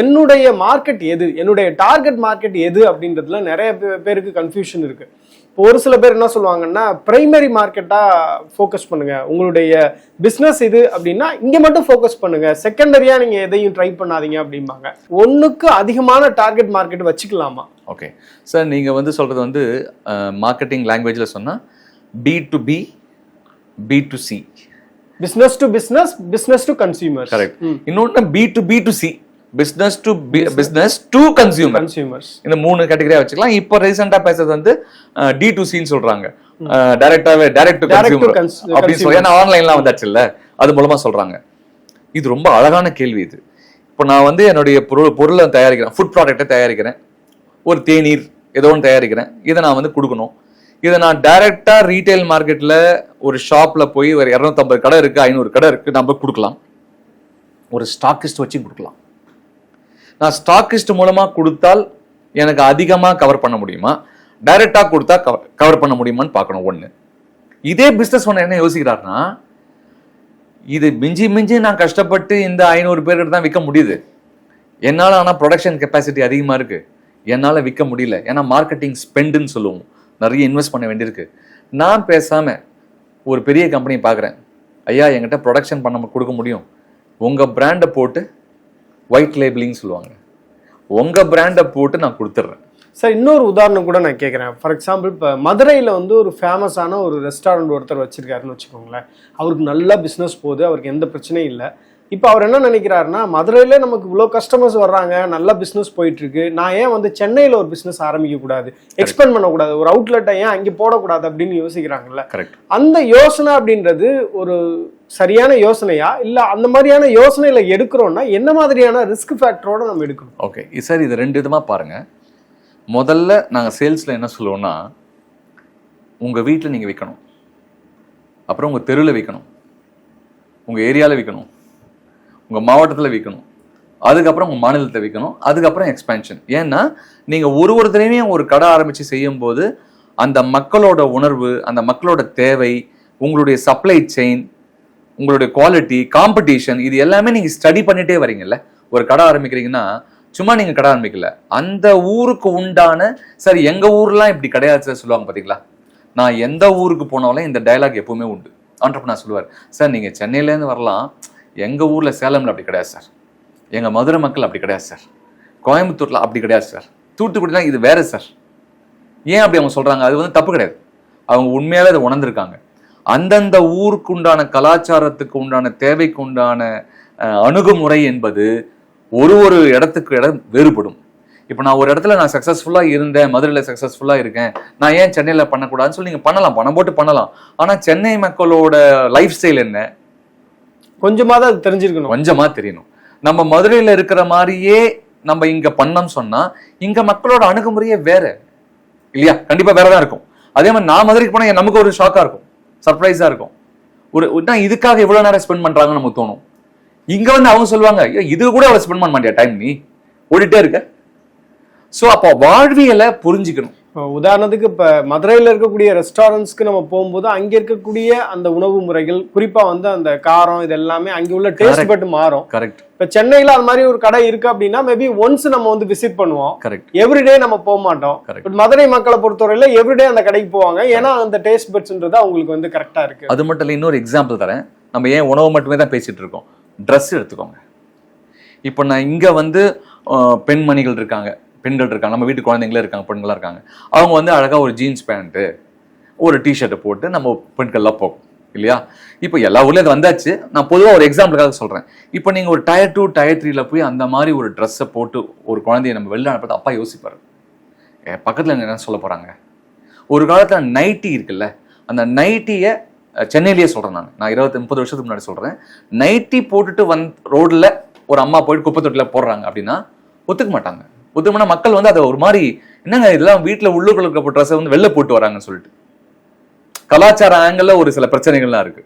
என்னுடைய மார்க்கெட் எது? என்னுடைய டார்கெட் மார்க்கெட் எது? அப்படின்றதுல நிறைய பேருக்கு கன்ஃபியூஷன் இருக்கு. இப்போ ஒரு சில பேர் என்ன சொல்லுவாங்கன்னா பிரைமரி மார்க்கெட்டா ஃபோக்கஸ் பண்ணுங்க. உங்களுடைய பிசினஸ் இது அப்படின்னா இங்க மட்டும் ஃபோக்கஸ் பண்ணுங்க. செகண்டரியா நீங்க எதையும் ட்ரை பண்ணாதீங்க அப்படிம்பாங்க. ஒண்ணுக்கு அதிகமான டார்கெட் மார்க்கெட் வச்சுக்கலாமா? ஓகே சார் நீங்கள் வந்து சொல்கிறது வந்து மார்க்கெட்டிங் லாங்குவேஜில் சொன்னால் B to B B to C business to business business to consumer correct இன்னொன்று B to B to C business to business to consumer consumers இந்த மூணு கேட்டகரியா வச்சுக்கலாம். இப்போ ரீசெண்டா பேசுறது வந்து டி டு சின்னு சொல்றாங்க. டைரக்டாவே டைரக்ட் டு கன்சியூமர் அப்படின்னு சொல்லி ஏன்னா ஆன்லைன்லாம் வந்தாச்சுல்ல அது மூலமா சொல்றாங்க. இது ரொம்ப அழகான கேள்வி இது. இப்போ நான் வந்து என்னுடைய பொருள் பொருளை தயாரிக்கிறேன். ஃபுட் ப்ராடக்ட்டை தயாரிக்கிறேன். ஒரு தேநீர் ஏதோ ஒன்று தயாரிக்கிறேன். இதை நான் வந்து கொடுக்கணும். இதை நான் டைரக்டா ரீட்டைல் மார்க்கெட்ல ஒரு ஷாப்ல போய் ஒரு இரநூத்தம்பது கடை இருக்கு ஐநூறு கடை இருக்கு நம்ம கொடுக்கலாம். ஒரு ஸ்டாக்கிஸ்ட் வச்சு கொடுக்கலாம். நான் ஸ்டாக்கிஸ்ட் மூலமாக கொடுத்தால் எனக்கு அதிகமாக கவர் பண்ண முடியுமா? டைரெக்டாக கொடுத்தா கவர் பண்ண முடியுமான்னு பார்க்கணும் ஒன்று இதே பிஸ்னஸ் ஒன்று என்ன யோசிக்கிறாருன்னா இது மிஞ்சி மிஞ்சி நான் கஷ்டப்பட்டு இந்த ஐநூறு பேர்கிட்ட தான் விற்க முடியுது. என்னால் ஆனால் ப்ரொடக்ஷன் கெப்பாசிட்டி அதிகமாக இருக்குது என்னால் விற்க முடியல. ஏன்னா மார்க்கெட்டிங் ஸ்பெண்டுன்னு சொல்லுவோம். நிறைய இன்வெஸ்ட் பண்ண வேண்டியிருக்கு. நான் பேசாமல் ஒரு பெரிய கம்பெனி பார்க்குறேன். ஐயா என்கிட்ட ப்ரொடக்ஷன் பண்ண கொடுக்க முடியும். உங்கள் பிராண்டை போட்டு ஒயிட் லேபிளிங் சொல்லுவாங்க. உங்கள் பிராண்டை போட்டு நான் கொடுத்துட்றேன். சார் இன்னொரு உதாரணம் கூட நான் கேட்குறேன். ஃபார் எக்ஸாம்பிள் இப்போ மதுரையில் வந்து ஒரு ஃபேமஸான ஒரு ரெஸ்டாரண்ட் ஒருத்தர் வச்சுருக்காருன்னு வச்சுக்கோங்களேன். அவருக்கு நல்ல பிஸ்னஸ் போகுது அவருக்கு எந்த பிரச்சனையும் இல்லை. இப்போ அவர் என்ன நினைக்கிறாருன்னா மதுரையில் நமக்கு இவ்வளோ கஸ்டமர்ஸ் வர்றாங்க நல்ல பிஸ்னஸ் போயிட்டு இருக்கு நான் ஏன் வந்து சென்னையில் ஒரு பிஸ்னஸ் ஆரம்பிக்க கூடாது? எக்ஸ்பெண்ட் பண்ணக்கூடாது. ஒரு அவுட்லெட்டை ஏன் அங்கே போடக்கூடாது அப்படின்னு யோசிக்கிறாங்கல்ல? கரெக்ட் அந்த யோசனை அப்படின்றது ஒரு சரியான யோசனையா? இல்லை அந்த மாதிரியான யோசனையில எடுக்கிறோம்னா என்ன மாதிரியான ரிஸ்க் ஃபேக்டரோட நம்ம எடுக்கணும்? ஓகே சார் இது ரெண்டு விதமாக பாருங்க. முதல்ல நாங்கள் சேல்ஸில் என்ன சொல்லுவோம்னா உங்கள் வீட்டில் நீங்கள் விற்கணும் அப்புறம் உங்கள் தெருவில் விற்கணும் உங்கள் ஏரியாவில் விற்கணும் உங்கள் மாவட்டத்தில் விற்கணும் அதுக்கப்புறம் உங்கள் மாநிலத்தை விற்கணும் அதுக்கப்புறம் எக்ஸ்பேன்ஷன் ஏன்னா நீங்கள் ஒரு ஒருத்தரையுமே ஒரு கடை ஆரம்பித்து செய்யும்போது அந்த மக்களோட உணர்வு அந்த மக்களோட தேவை உங்களுடைய சப்ளை செயின் உங்களுடைய குவாலிட்டி காம்படிஷன் இது எல்லாமே நீங்கள் ஸ்டடி பண்ணிட்டே வரீங்கல்ல. ஒரு கடை ஆரம்பிக்கிறீங்கன்னா சும்மா நீங்கள் கடை ஆரம்பிக்கல. அந்த ஊருக்கு உண்டான சரி எங்கள் ஊர்லாம் இப்படி கிடையாது சார் சொல்லுவாங்க பார்த்தீங்களா நான் எந்த ஊருக்கு போனாலும் இந்த டயலாக் எப்பவுமே உண்டு. ஆண்டர்பனர் சொல்லுவார் சார் நீங்கள் சென்னையிலேருந்து வரலாம். எங்கள் ஊரில் சேலமில் அப்படி கிடையாது சார். எங்கள் மதுரை மக்கள் அப்படி கிடையாது சார். கோயம்புத்தூரில் அப்படி கிடையாது சார். தூத்துக்குடிலாம் இது வேறு சார். ஏன் அப்படி அவங்க சொல்கிறாங்க அது வந்து தப்பு கிடையாது. அவங்க உண்மையாவே அதை உணர்ந்திருக்காங்க. அந்தந்த ஊருக்கு உண்டான கலாச்சாரத்துக்கு உண்டான தேவைக்கு உண்டான அணுகுமுறை என்பது ஒரு ஒரு இடத்துக்கு இடம் வேறுபடும். இப்போ நான் ஒரு இடத்துல நான் சக்ஸஸ்ஃபுல்லாக இருந்தேன் மதுரையில் சக்ஸஸ்ஃபுல்லாக இருக்கேன். நான் ஏன் சென்னையில் பண்ணக்கூடாதுன்னு சொல்லி நீங்கள் பண்ணலாம். பணம் போட்டு பண்ணலாம். ஆனால் சென்னை மக்களோட லைஃப் ஸ்டைல் என்ன? கொஞ்சமாவது அது தெரிஞ்சிருக்கணும். கொஞ்சமா தெரியணும். நம்ம மதுரையில இருக்கிற மாதிரியே நம்ம இங்க பண்ணோம் சொன்னா இங்க மக்களோட அணுகுமுறையே வேற. இல்லையா? கண்டிப்பா வேறதான் இருக்கும். அதே மாதிரி நான் மதுரைக்கு போனா நமக்கு ஒரு ஷாக்கா இருக்கும். சர்ப்ரைஸா இருக்கும். ஒரு இதுக்காக இவ்வளவு நேரம் ஸ்பெண்ட் பண்றாங்கன்னு நமக்கு தோணும். இங்க வந்து அவங்க சொல்லுவாங்க "ஐயோ, இது கூட அவ்வளவு ஸ்பெண்ட் பண்ண மாட்டியா? டைம் நீ. ஓடிட்டே இருக்க. சோ அப்போ வாழ்வியலை புரிஞ்சுக்கணும். உதாரணத்துக்கு இப்போ மதுரையில் இருக்கக்கூடிய ரெஸ்டாரண்ட்ஸ்க்கு நம்ம போகும்போது அங்கே இருக்கக்கூடிய அந்த உணவு முறைகள் குறிப்பாக வந்து அந்த காரம் இது எல்லாமே அங்கே உள்ள டேஸ்ட் Correct. பட் மாறும். கரெக்ட் இப்போ சென்னையில் அது மாதிரி ஒரு கடை இருக்கு அப்படின்னா மேபி ஒன்ஸ் நம்ம வந்து விசிட் பண்ணுவோம். கரெக்ட் எவ்ரிடே நம்ம போக மாட்டோம். பட் மதுரை மக்களை பொறுத்தவரையில எவ்ரிடே அந்த கடைக்கு போவாங்க. ஏன்னா அந்த டேஸ்ட் பட்ஸ்ன்றது அவங்களுக்கு வந்து கரெக்டா இருக்கு. அது மட்டும் இல்லை இன்னொரு எக்ஸாம்பிள் தரேன். நம்ம ஏன் உணவு மட்டுமே தான் பேசிட்டு இருக்கோம்? ட்ரெஸ் எடுத்துக்கோங்க. இப்போ நான் இங்க வந்து பெண்மணிகள் இருக்காங்க. பெண்கள் இருக்காங்க நம்ம வீட்டு குழந்தைங்களே இருக்காங்க பெண்களாக இருக்காங்க. அவங்க வந்து அழகாக ஒரு ஜீன்ஸ் பேண்ட்டு ஒரு டிஷர்ட்டை போட்டு நம்ம பெண்கள்லாம் போகும் இல்லையா? இப்போ எல்லா ஊர்லேயும் அது வந்தாச்சு. நான் பொதுவாக ஒரு எக்ஸாம்பிளுக்காக சொல்கிறேன் இப்போ நீங்கள் ஒரு டயர் டூ டயர் த்ரீல போய் அந்த மாதிரி ஒரு ட்ரெஸ்ஸை போட்டு ஒரு குழந்தைய நம்ம வெளில அனுப்புறது அப்பா யோசிப்பாரு. என் பக்கத்தில் என்ன சொல்ல போகிறாங்க ஒரு காலத்தில் நைட்டி இருக்குல்ல அந்த நைட்டியை சென்னையிலேயே சொல்கிறேன் நான். நான் இருபத்தி முப்பது வருஷத்துக்கு முன்னாடி சொல்கிறேன் நைட்டி போட்டுட்டு வந் ரோட்டில் ஒரு அம்மா போயிட்டு குப்பை தொட்டில போடுறாங்க அப்படின்னா ஒத்துக்க மாட்டாங்க. ஒத்துக்கமானா மக்கள் வந்து அதை ஒரு மாதிரி என்னங்க இதெல்லாம் வீட்டுல உள்ளுக்குள்ள இருக்க ட்ரெஸ்ஸை வந்து வெளில போட்டு வராங்கன்னு சொல்லிட்டு. கலாச்சார ஆங்கிள் ஒரு சில பிரச்சனைகள்லாம் இருக்கு.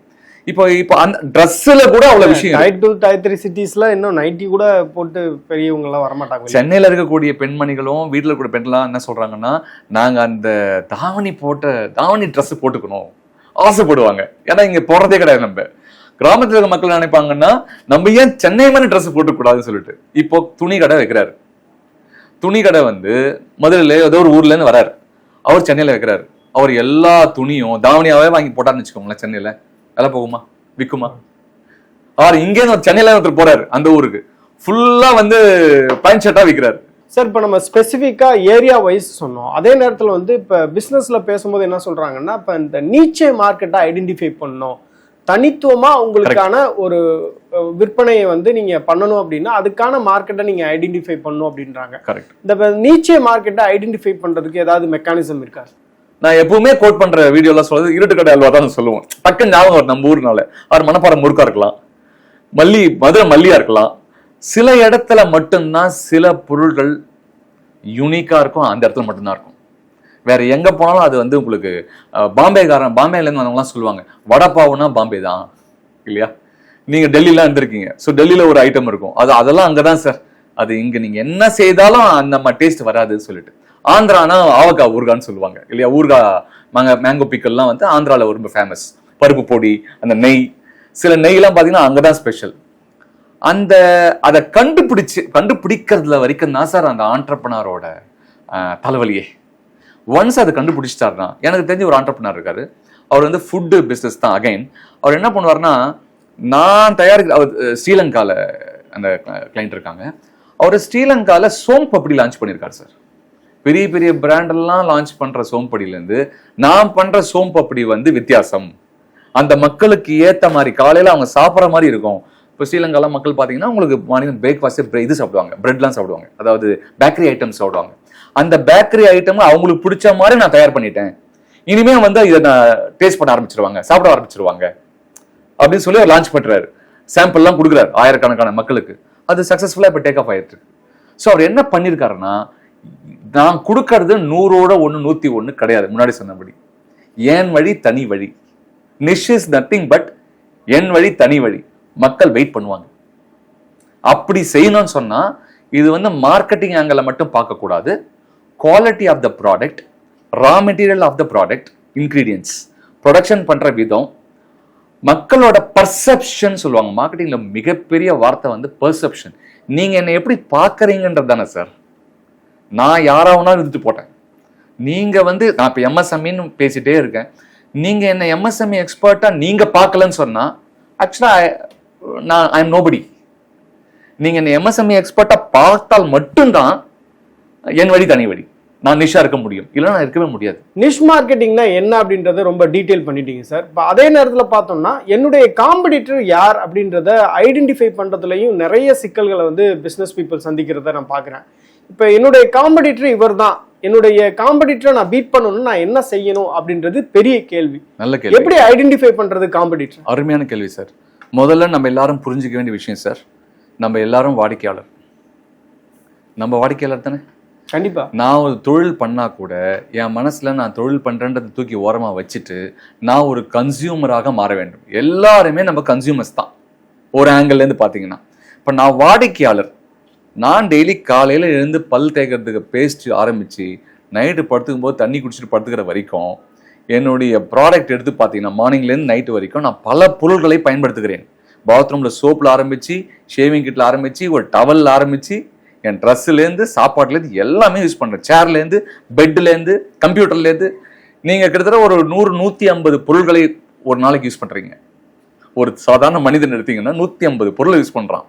இப்போ இப்போ அந்த ட்ரெஸ்ஸில் கூட அவ்வளவு விஷயம். டயர் டூ டயர் த்ரீ சிட்டிஸ்ல இன்னும் நைட்டி கூட போட்டு பெரியவங்க எல்லாம் வரமாட்டாங்க. சென்னையில இருக்கக்கூடிய பெண்மணிகளும் வீட்டுல இருக்கக்கூடிய பெண்களாம் என்ன சொல்றாங்கன்னா நாங்க அந்த தாவணி போட்ட தாவணி Dress போட்டுக்கணும். ஆசைப்படுவாங்க. ஏன்னா இங்க போடுறதே கிடையாது நம்ம. கிராமத்துல இருக்க மக்கள் நினைப்பாங்கன்னா நம்ம ஏன் சென்னை மாதிரி ட்ரெஸ் போட்டுக்கூடாதுன்னு சொல்லிட்டு. இப்போ துணி கடை வைக்கிறாரு. துணி கடை வந்து மதுரையில் ஏதோ ஒரு ஊர்லேருந்து வராரு. அவர் சென்னையில் வைக்கிறாரு அவர் எல்லா துணியும் தாவணியாவே வாங்கி போட்டாருன்னு வச்சுக்கோங்களேன் சென்னையில். வேலை போகுமா? விற்குமா அவர் இங்கே ஒரு ஒருத்தர் போறாரு அந்த ஊருக்கு. ஃபுல்லாக வந்து பேண்ட் ஷர்ட்டாக விற்கிறாரு சார் இப்போ நம்ம ஸ்பெசிஃபிக்காக ஏரியா வைஸ் சொன்னோம். அதே நேரத்தில் வந்து இப்போ பிஸ்னஸில் பேசும்போது என்ன சொல்கிறாங்கன்னா இப்போ இந்த நீச்சே மார்க்கெட்டை ஐடென்டிஃபை பண்ணணும். தனித்துவமாக உங்களுக்கான ஒரு விற்பனையை வந்து நீங்கள் பண்ணணும் அப்படின்னா அதுக்கான மார்க்கெட்டை நீங்கள் ஐடென்டிஃபை பண்ணணும் அப்படின்றாங்க. கரெக்ட் இந்த நீச்சே மார்க்கெட்டை ஐடென்டிஃபை பண்ணுறதுக்கு ஏதாவது மெக்கானிசம் இருக்கா? நான் எப்பவுமே கோட் பண்ற வீடியோல சொல்றது இருட்டு கடை அல்வா தான் சொல்லுவோம் டக்குன்னு ஞாபகம் வரும் நம்ம ஊர்னால. அவர் மணப்பாறை முறுக்கா இருக்கலாம். மல்லி மதுரை மல்லியா இருக்கலாம். சில இடத்துல மட்டும்தான் சில பொருள்கள் யூனிக்கா இருக்கும் அந்த இடத்துல மட்டும்தான் இருக்கும். வேற எங்க போனாலும் அது வந்து உங்களுக்கு பாம்பேக்காரன் பாம்பேகாரன் பாம்பேல இருந்து வந்தவங்கலாம் சொல்லுவாங்க வடப்பாவுனா பாம்பே தான் இல்லையா? நீங்க டெல்லிலாம் இருந்திருக்கீங்க. ஸோ டெல்லியில ஒரு ஐட்டம் இருக்கும். அது அதெல்லாம் அங்கதான் சார் அது இங்க நீங்க என்ன செய்தாலும் அந்த டேஸ்ட் வராதுன்னு சொல்லிட்டு. ஆந்திரானா ஆவக்காய் ஊர்கான்னு சொல்லுவாங்க இல்லையா? ஊர்கா மேங்க மேங்கோ பிக்கல்லாம் வந்து ஆந்திராவில் ரொம்ப ஃபேமஸ் பருப்பு பொடி அந்த நெய். சில நெய்லாம் பார்த்தீங்கன்னா அங்கதான் ஸ்பெஷல் அந்த அதை கண்டுபிடிச்சு கண்டுபிடிக்கிறதுல வரைக்கும் தான் சார் அந்த ஆண்டர்பனாரோட தலைவலியே. ஒன்ஸ் அதை கண்டுபிடிச்சிட்டாருன்னா எனக்கு தெரிஞ்ச ஒரு ஆண்டர்பனர் இருக்காரு. அவர் வந்து ஃபுட்டு பிஸ்னஸ் தான் அகைன் அவர் என்ன பண்ணுவார்னா நான் தயாரிக்க அவர் ஸ்ரீலங்காவில் அந்த கிளைண்ட் இருக்காங்க. அவர் ஸ்ரீலங்காவில் சோம்பப்படி லான்ச் பண்ணியிருக்காரு சார் பெரிய பெரிய பிராண்டெல்லாம் லான்ச் பண்ணுற சோம்படியிலேருந்து நான் பண்ணுற சோம்பப்படி வந்து வித்தியாசம். அந்த மக்களுக்கு ஏற்ற மாதிரி காலையில் அவங்க சாப்பிட்ற மாதிரி இருக்கும். இப்போ ஸ்ரீலங்கால மக்கள் பார்த்தீங்கன்னா உங்களுக்கு மார்னிங் பிரேக்ஃபாஸ்ட்டு இது சாப்பிடுவாங்க. ப்ரெட்லாம் சாப்பிடுவாங்க. அதாவது பேக்கரி ஐட்டம்ஸ் சாப்பிடுவாங்க. அந்த பேக்கரி ஐட்டம் அவங்களுக்கு பிடிச்ச மாதிரி நான் தயார் பண்ணிட்டேன். இனிமே வந்து இதை நான் டேஸ்ட் பண்ண ஆரம்பிச்சிருவாங்க சாப்பிட ஆரம்பிச்சிருவாங்க. அப்படின்னு சொல்லி அவர் லான்ச் பண்றாரு. சாம்பிள்லாம் கொடுக்குறாரு ஆயிரக்கணக்கான மக்களுக்கு. அது சக்ஸஸ்ஃபுல்லாக இப்போ டேக் ஆஃப் ஆயிட்டு இருக்கு ஸோ அவர் என்ன பண்ணியிருக்காருன்னா நான் கொடுக்கறது நூறோட ஒன்று நூற்றி ஒன்று கிடையாது முன்னாடி சொன்னபடி. என் வழி தனி வழி. நிஷ் இஸ் நத்திங் பட் என் வழி தனி வழி. மக்கள் வெயிட் பண்ணுவாங்க. அப்படி செய்யணும்னு சொன்னால் இது வந்து மார்க்கெட்டிங் ஆங்கிள மட்டும் பார்க்கக்கூடாது. Quality of the product raw material of the product ingredients production பண்ணுற விதம் மக்களோட பர்செப்ஷன் சொல்லுவாங்க. மார்க்கெட்டிங்ல மிகப்பெரிய வார்த்தை வந்து பர்செப்ஷன் நீங்க என்னை எப்படி பார்க்குறீங்கன்றது தானே சார் நான் யாராவனாலும் இருந்துட்டு போட்டேன். நீங்க வந்து நான் இப்போ எம்எஸ்எம்இன்னு பேசிட்டே இருக்கேன். நீங்க என்ன எம்எஸ்எம்இ எக்ஸ்பர்ட்டா நீங்க பார்க்கலன்னு சொன்னா ஆக்சுவலா நான் ஐ எம் நோபடி நீங்க என்ன எம்எஸ்எம்இ எக்ஸ்பர்ட்டா பார்த்தால் மட்டும்தான் என் வழி தனி வழி. நான் நிஷா இருக்க முடியும். இல்லைன்னா நான் இருக்கவே முடியாது. நிஷ் மார்க்கெட்டிங்னா என்ன அப்படின்றத ரொம்ப டீட்டெயில் பண்ணிட்டீங்க சார் இப்போ அதே நேரத்தில் பார்த்தோம்னா என்னுடைய காம்படிட்டர் யார் அப்படின்றத ஐடென்டிஃபை பண்ணுறதுலையும் நிறைய சிக்கல்களை வந்து பிஸ்னஸ் பீப்புள் சந்திக்கிறத நான் பார்க்குறேன். இப்போ என்னுடைய காம்படிட்டர் இவர் தான் என்னுடைய காம்படிட்டரை நான் பீட் பண்ணணும்னு நான் என்ன செய்யணும் அப்படின்றது பெரிய கேள்வி. நல்ல கேள்வி. எப்படி ஐடென்டிஃபை பண்றது காம்படிட்டர் அருமையான கேள்வி சார் முதல்ல நம்ம எல்லாரும் புரிஞ்சுக்க வேண்டிய விஷயம் சார் நம்ம எல்லாரும் வாடிக்கையாளர். நம்ம வாடிக்கையாளர் தானே? கண்டிப்பா. நான் ஒரு தொழில் பண்ணா கூட என் மனசுல நான் தொழில் பண்றேன்றதை தூக்கி ஓரமா வச்சுட்டு நான் ஒரு கன்சியூமராக மாற வேண்டும். எல்லாருமே நம்ம கன்சியூமர்ஸ் தான். ஒரு ஆங்கிள் இருந்து பாத்தீங்கன்னா. இப்ப நான் வாடிக்கையாளர். நான் டெய்லி காலையில எழுந்து பல் தேய்க்கிறதுக்கு பேஸ்ட் ஆரம்பிச்சு நைட்டு படுத்துக்கும் போது தண்ணி குடிச்சிட்டு படுத்துக்கிற வரைக்கும் என்னுடைய ப்ராடக்ட் எடுத்து பார்த்தீங்கன்னா மார்னிங்லேருந்து நைட்டு வரைக்கும் நான் பல பொருள்களை பயன்படுத்துகிறேன். பாத்ரூமில் சோப்பில் ஆரம்பிச்சு ஷேவிங் கிட்டில் ஆரம்பிச்சு ஒரு டவலில் ஆரம்பிச்சு என் ட்ரெஸ்ஸுலேருந்து சாப்பாட்டுலேருந்து எல்லாமே யூஸ் பண்ணுறேன் சேர்லேருந்து பெட்லேருந்து கம்ப்யூட்டர்லேருந்து நீங்கள் கிட்டத்தட்ட ஒரு நூறு நூற்றி ஐம்பது பொருள்களை ஒரு நாளைக்கு யூஸ் பண்ணுறீங்க ஒரு சாதாரண மனிதன் எடுத்தீங்கன்னா நூற்றி ஐம்பது பொருளை யூஸ் பண்ணுறான்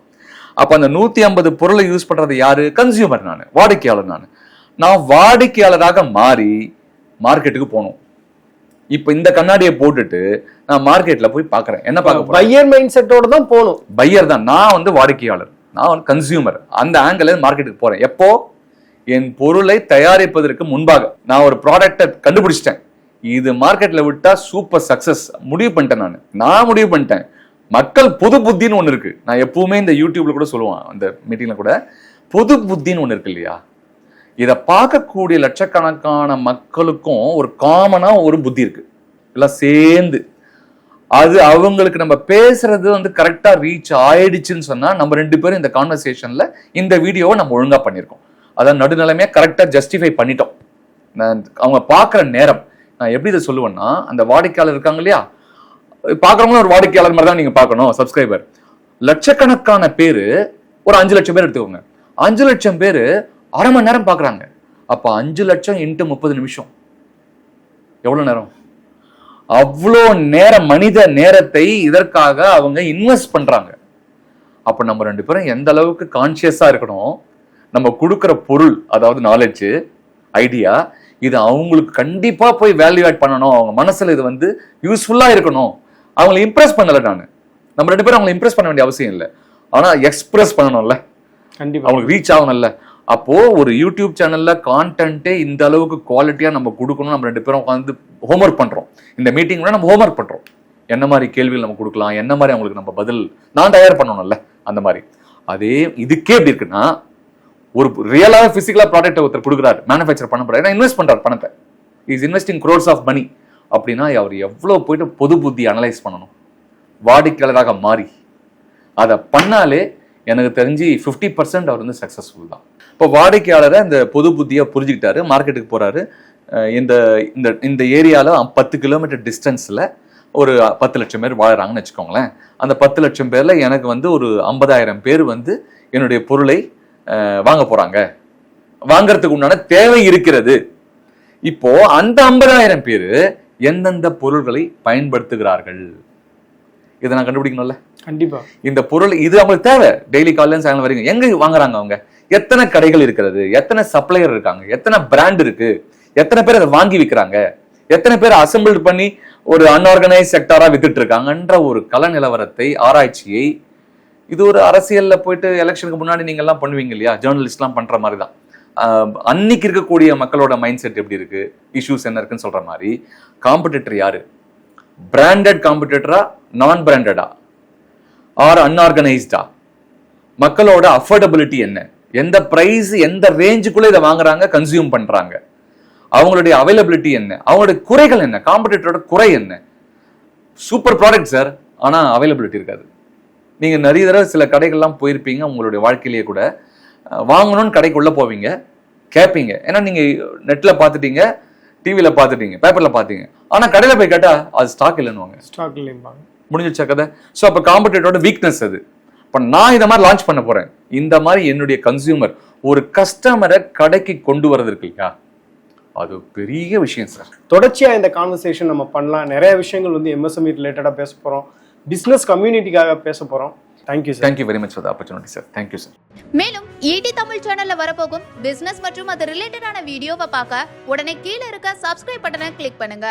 அப்போ அந்த நூற்றி ஐம்பது பொருளை யூஸ் பண்ணுறது யாரு? கன்சியூமர் நான் வாடிக்கையாளர் நான். நான் வாடிக்கையாளராக மாறி மார்க்கெட்டுக்கு போகணும். இப்போ இந்த கண்ணாடியை போட்டுட்டு நான் மார்க்கெட்ல போய் பார்க்கறேன். என்ன பார்க்க பையர் மைண்ட் செட்டோட தான் போகணும். பையர் தான். நான் வந்து வாடிக்கையாளர். நான் வந்து கன்சியூமர் அந்த ஆங்கிள் மார்க்கெட்டுக்கு போகிறேன் எப்போ? என் பொருளை தயாரிப்பதற்கு முன்பாக. நான் ஒரு ப்ராடக்டை கண்டுபிடிச்சிட்டேன். இது மார்க்கெட்டில் விட்டால் சூப்பர் சக்ஸஸ் முடிவு பண்ணிட்டேன் நான். நான் முடிவு பண்ணிட்டேன். மக்கள் புது புத்தின்னு ஒன்று இருக்குது நான் எப்பவுமே இந்த யூடியூப்ல கூட சொல்லுவேன். அந்த மீட்டிங்கில் கூட. புது புத்தின்னு ஒன்று இருக்கு இல்லையா? இதை பார்க்கக்கூடிய லட்சக்கணக்கான மக்களுக்கும் ஒரு காமனாக ஒரு புத்தி இருக்குது எல்லாம் சேர்ந்து. அது அவங்களுக்கு நம்ம பேசுறது வந்து கரெக்டா ரீச் ஆயிடுச்சுன்னு சொன்னா நம்ம ரெண்டு பேரும் இந்த கான்வர்சேஷன்ல இந்த வீடியோவை நம்ம ஒழுங்கா பண்ணியிருக்கோம் அதான் நடுநிலைமையா கரெக்டா ஜஸ்டிஃபை பண்ணிட்டோம். அவங்க பார்க்குற நேரம் நான் எப்படி இதை சொல்லுவேன்னா அந்த வாடிக்கையாளர் இருக்காங்க இல்லையா? பார்க்குறவங்களும் ஒரு வாடிக்கையாளர் மாதிரி தான் நீங்க பார்க்கணும் சப்ஸ்கிரைபர் லட்சக்கணக்கான பேர் ஒரு அஞ்சு லட்சம் பேர் எடுத்துக்கோங்க. அஞ்சு லட்சம் பேர் அரை மணி நேரம் பார்க்குறாங்க. அப்போ அஞ்சு லட்சம் இன்ட்டு முப்பது நிமிஷம். எவ்வளோ நேரம்? அவ்வளோ நேர மனித நேரத்தை இதற்காக அவங்க இன்வெஸ்ட் பண்றாங்க. அப்போ நம்ம ரெண்டு பேரும் எந்த அளவுக்கு கான்சியஸா இருக்கணும்? நம்ம கொடுக்குற பொருள் அதாவது நாலேஜ் ஐடியா இது அவங்களுக்கு கண்டிப்பா போய் வேல்யூ ஆட் பண்ணணும். அவங்க மனசுல இது வந்து யூஸ்ஃபுல்லா இருக்கணும். அவங்களை இம்ப்ரெஸ் பண்ணல நான். நம்ம ரெண்டு பேரும் அவங்களை இம்ப்ரெஸ் பண்ண வேண்டிய அவசியம் இல்லை. ஆனா எக்ஸ்பிரஸ் பண்ணணும்ல. கண்டிப்பா. அவங்களுக்கு ரீச் ஆகணும்ல. அப்போ ஒரு யூடியூப் சேனல்ல கான்டென்ட்டே இந்த அளவுக்கு குவாலிட்டியா நம்ம கொடுக்கணும் நம்ம ரெண்டு பேரும் உட்காந்து ஹோம்ஒர்க் பண்றோம். இந்த மீட்டிங்ல நம்ம ஹோம்ஒர்க் பண்றோம். என்ன மாதிரி கேள்விகள் நம்ம கொடுக்கலாம் என்ன மாதிரி அவங்களுக்கு நம்ம பதில் நான் தயார் பண்ணணும்ல அந்த மாதிரி. அதே இதுக்கே எப்படி இருக்குன்னா ஒரு ரியலாக பிசிக்கலா ப்ராடக்ட் ஒருத்தர் கொடுக்குறாரு மேனுஃபேக்சர் பண்ண போறாரு. இன்வெஸ்ட் பண்றாரு பணத்தை. Is investing crores of money அப்படின்னா அவர் எவ்வளவு போயிட்டு பொது புத்தி அனலைஸ் பண்ணணும். வாடிக்கையாளராக மாறி. அதை பண்ணாலே எனக்கு தெரிஞ்சு ஃபிஃப்டி பர்சன்ட் அவர் வந்து சக்ஸஸ்ஃபுல் தான். இப்போ வாடிக்கையாளரை இந்த பொது புத்தியாக புரிஞ்சுக்கிட்டாரு மார்க்கெட்டுக்கு போறாரு. இந்த இந்த இந்த ஏரியாவில் பத்து கிலோமீட்டர் டிஸ்டன்ஸில் ஒரு பத்து லட்சம் பேர் வாழுறாங்கன்னு வச்சுக்கோங்களேன். அந்த பத்து லட்சம் பேரில் எனக்கு வந்து ஒரு ஐம்பதாயிரம் பேர் வந்து என்னுடைய பொருளை வாங்க போகிறாங்க வாங்கறதுக்கு உண்டான தேவை இருக்கிறது. இப்போ அந்த ஐம்பதாயிரம் பேர் எந்தெந்த பொருள்களை பயன்படுத்துகிறார்கள்? இதை நான் கண்டுபிடிக்கணும்ல? கண்டிப்பா. இந்த பொருள் இது அவங்களுக்கு தேவை. டெய்லி காலையில சாயங்காலம் வரைக்கும். எங்க வாங்குறாங்க அவங்க? எத்தனை கடைகள் இருக்கிறது? எத்தனை சப்ளையர் இருக்காங்க? எத்தனை பிராண்ட் இருக்கு? எத்தனை பேர் அதை வாங்கி விற்கிறாங்க எத்தனை பேர் அசம்பிள் பண்ணி ஒரு அன்ஆர்கனைஸ் செக்டாரா வித்துட்டு இருக்காங்கன்ற ஒரு கல நிலவரத்தை ஆராய்ச்சியை இது ஒரு அரசியல்ல போயிட்டு எலெக்ஷனுக்கு முன்னாடி நீங்க எல்லாம் பண்ணுவீங்க இல்லையா? ஜேர்னலிஸ்ட்லாம் பண்ற மாதிரி தான் அன்னைக்கு இருக்கக்கூடிய மக்களோட மைண்ட் செட் எப்படி இருக்கு? இஷ்யூஸ் என்ன இருக்குன்னு சொல்ற மாதிரி. காம்படிட்டர் யாரு? பிராண்டட் காம்படிட்டரா நான் பிராண்டடா ஆர் அன்ஆர்கனைஸ்டா மக்களோட அஃபோர்டபிலிட்டி என்ன? எந்த பிரைஸ் எந்த ரேஞ்சுக்குள்ளே இதை வாங்குறாங்க கன்சியூம் பண்றாங்க? அவங்களுடைய அவைலபிலிட்டி என்ன? அவங்களுடைய குறைகள் என்ன? காம்படிட்டரோட குறை என்ன? சூப்பர் ப்ராடக்ட் சார் ஆனால் அவைலபிலிட்டி இருக்காது. நீங்கள் நிறைய தடவை சில கடைகள்லாம் போயிருப்பீங்க உங்களுடைய வாழ்க்கையிலேயே கூட. வாங்கணும்னு கடைக்குள்ளே போவீங்க கேட்பீங்க ஏன்னா நீங்கள் நெட்டில் பார்த்துட்டீங்க டிவியில பார்த்துட்டீங்க பேப்பர்ல பார்த்தீங்க ஆனா கடையில போய் கேட்டா அது ஸ்டாக் இல்லைன்னுவாங்க. ஸ்டாக் இல்லைம்பாங்க முடிஞ்சிச்சா கதை? ஸோ அப்போ காம்படிட்டரோட வீக்னஸ் அது. இப்போ நான் இதை மாதிரி லான்ச் பண்ண போறேன். இந்த மாதிரி என்னுடைய கன்சியூமர் ஒரு கஸ்டமரை கடைக்கு கொண்டு வரது இருக்கு இல்லையா? அது பெரிய விஷயம் சார் தொடர்ச்சியா இந்த கான்வர்சேஷன் நம்ம பண்ணலாம். நிறைய விஷயங்கள் வந்து எம்எஸ்எம்இ ரிலேட்டடா பேச போறோம். பிசினஸ் கம்யூனிட்டிக்காக பேச போறோம். Thank you sir thank you very much for the opportunity sir thank you sir மேலும் ஈடி தமிழ் சேனல்ல வரப்போகும் பிசினஸ் மற்றும் அது ரிலேட்டடான வீடியோவை பார்க்க உடனே கீழே இருக்க சப்ஸ்கிரைப் பட்டனை கிளிக் பண்ணுங்க.